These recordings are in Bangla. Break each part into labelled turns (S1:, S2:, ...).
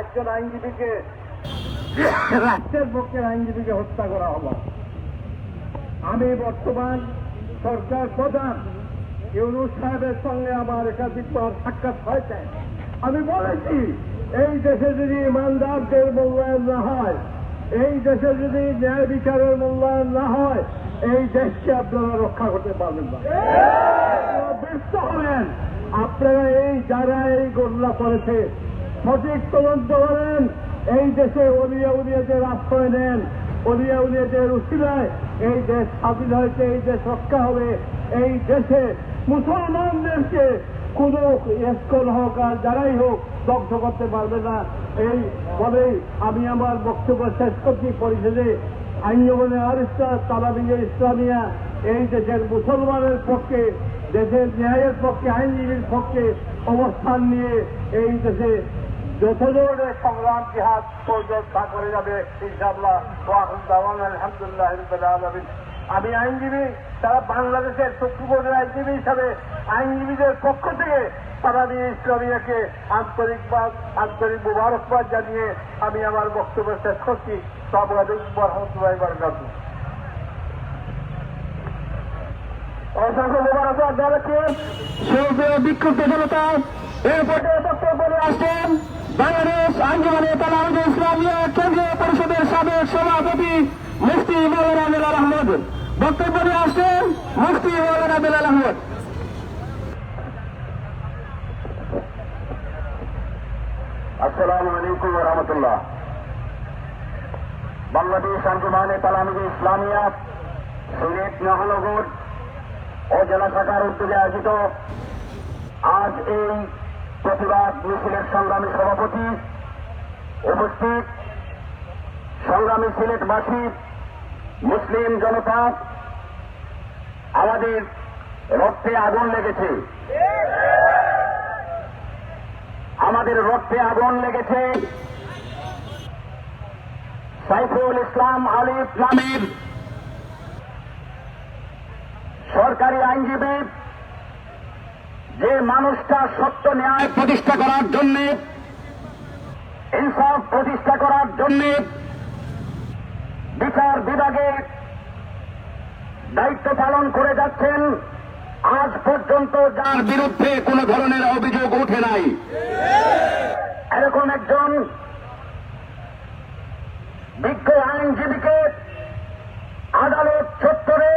S1: একজন আইনজীবীকে রাষ্ট্রের পক্ষের আইনজীবীকে হত্যা করা হলো। আমি বর্তমান সরকার প্রধান ইউনুস সাহেবের সঙ্গে আমার একাধিকবার সাক্ষাৎ হয়েছে। আমি বলেছি, এই দেশে যদি ইমানদারদের মূল্যায়ন না হয়, এই দেশে যদি ন্যায় বিচারের মূল্যায়ন না হয়, এই দেশকে আপনারা রক্ষা করতে পারবেন না। ব্যস্ত হবেন। আপনারা এই যারা এই ঘটনা করেছে সঠিক তদন্ত করেন। এই দেশে অলিয়া উলিয়াদের আশ্রয় নেন। অলিয়া উলিয়াদের উচিলায় এই দেশ স্বাধীন হয়েছে, এই দেশ রক্ষা হবে। এই দেশে মুসলমানদেরকে কোন এসকল হোক আর যারাই হোক দগ্ধ করতে পারবে না। এই বলেই আমি আমার বক্তব্য শেষ করছি পরিষদে আইনজীবনে আরিস্তা তালাবিজের ইসলামিয়া, এই দেশের মুসলমানের পক্ষে, দেশের ন্যায়ের পক্ষে, আইনজীবীর পক্ষে অবস্থান নিয়ে এই দেশে যত ধরনের সংগ্রাম জিহাদ পর্যন্ত করে যাবে, ইনশাআল্লাহ আলহামদুলিল্লাহ আমি আইনজীবী তারা বাংলাদেশের সুপ্রিম আইনজীবী হিসাবে আইনজীবীদের পক্ষ থেকে তারা নিয়ে ইসলামিয়াকে আন্তরিকবাদ, আন্তরিক মুবারকবাদ জানিয়ে আমি আমার বক্তব্য শেষ করছি। বারকাত অসংখ্য মুবারকবাদ সেই বিক্ষুব্ধ জনতা এরপরে বক্তব্য আসছেন বাংলাদেশ আঞ্জমানে তালাউদ ইসলামিয়া কেন্দ্রীয় পরিষদের সাবেক সভাপতি মুফতি আহমদ। বক্তব্য নিয়ে আসছেন মুফতি আহমদ। আসসালামু আলাইকুম রহমতুল্লাহ। বাংলাদেশ আঞ্জমানে তালামিদ ইসলামিয়া সিলেট মহানগর ও জেলা শাখার উদ্যোগে আয়োজিত আজ এই প্রতিবাদ মিছিলের সংগ্রামী সভাপতি উপস্থিত। সংগ্রামী সিলেটবাসী, মুসলিম জনতা, আমাদের রক্তে আগুন লেগেছে। আমাদের রক্তে আগুন লেগেছে। সাইফুল ইসলাম আলিফ নামের সরকারি আইনজীবী যে মানুষটা সত্য ন্যায় প্রতিষ্ঠা করার জন্য, ইনসাফ প্রতিষ্ঠা করার জন্য বিচার বিভাগে দায়িত্ব পালন করে যাচ্ছেন, আজ পর্যন্ত যার বিরুদ্ধে কোনো ধরনের অভিযোগ ওঠে নাই। এরকম একজন বিজ্ঞ আইনজীবীকে আদালত চত্বরে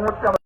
S1: সমস্যা